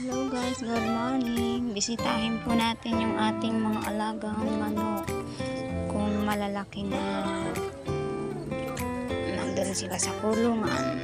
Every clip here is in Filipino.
Hello guys, good morning. Bisitahin po natin yung ating mga alagang manok. Kung malalaki na nandun sila sa kulungan.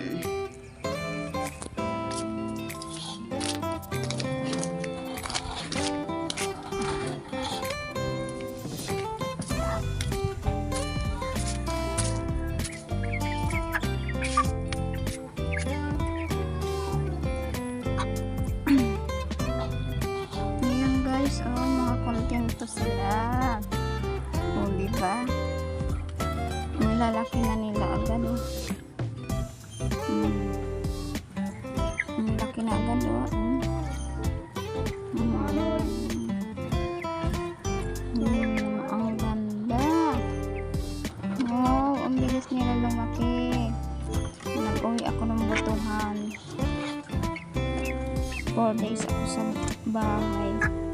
Guys, oh, mga kontento sila. O, di ba? Nilalaki na nila agad, oh. Hmm. Ang laki na agad, oh. Hmm. Hmm. Hmm, ang ganda. Wow, ang bilis nila lumaki. Nag-uwi ako ng butuhan. 4 days ako sa bahay.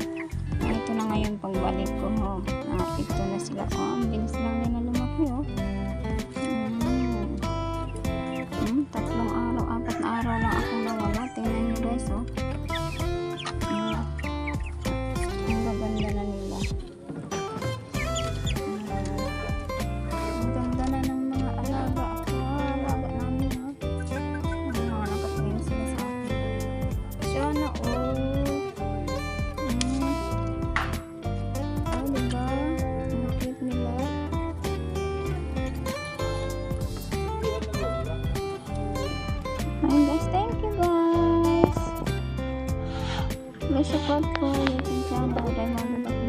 Ito na ngayon pagbalik ko. Oh. Ah, ito na sila. Oh, ang bilis lang nila Ayun guys, thank you guys. May support po YouTube channel. Diamond Bato.